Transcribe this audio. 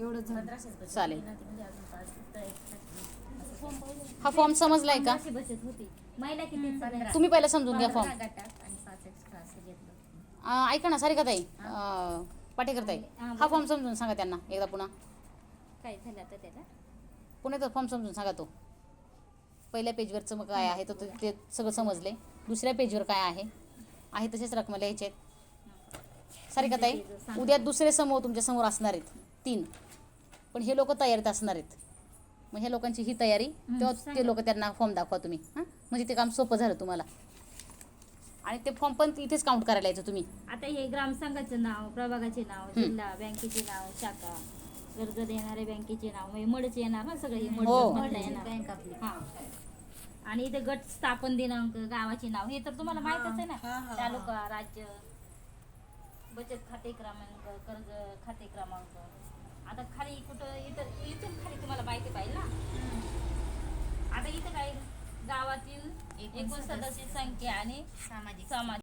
एवढं झालं. चालेल. म्हणजे हा फॉर्म समजलाय का? पंधराशे बचत होती. महिला किती पंधरा. तुम्ही पहिला समजून घ्या फॉर्म पंधरा गटात आणि पाच एक्स्ट्रा असं घेतलं. आ, ऐका ना सारिका ताई. पाटेकर ताई हा, हा फॉर्म समजून सांगा त्यांना एकदा पुन्हा. काय झालं आता त्याला? पुन्हा तो फॉर्म समजून सांगा तो. पहिल्या पेजवरचं मग काय आहे तर ते- ते सगळं समजले. दुसऱ्या पेजवर काय आहे? आहे तसेच रकमा लिहायचे आहेत. सारिका ताई उद्या दुसरे समूह तुमच्यासमोर असणार आहेत. तीन. पण हे लोक तयारीत असणार आहेत. मग ह्या लोकांची ही तयारी तेव्हा ते लोक त्यांना फॉर्म दाखवा तुम्ही. हां? म्हणजे ते काम सोपं झालं तुम्हाला. आणि ते फॉर्म पण इथेच काउंट करायला यायचं तुम्ही. आता हे ग्रामसंघाचं नाव प्रभागाचे नाव जिल्हा बँकेचे नाव शाखा कर्ज देणाऱ्या बँकेचे नाव म्हणजे मडच येणार ना सगळे हे मड हो. येणार. बँक आपली. हा. आणि इथे गट स्थापन दिनांक गावाचे नाव हे तर तुम्हाला माहितच आहे ना. तालुका राज्य. बचत खाते क्रमांक कर्ज खाते क्रमांक. आता खाली कुठं इथं इथून खाली तुम्हाला माहिती पाहिजे ना? आता इथं काय? गावातील एकूण सदस्य संख्या आणि सामाजिक समाज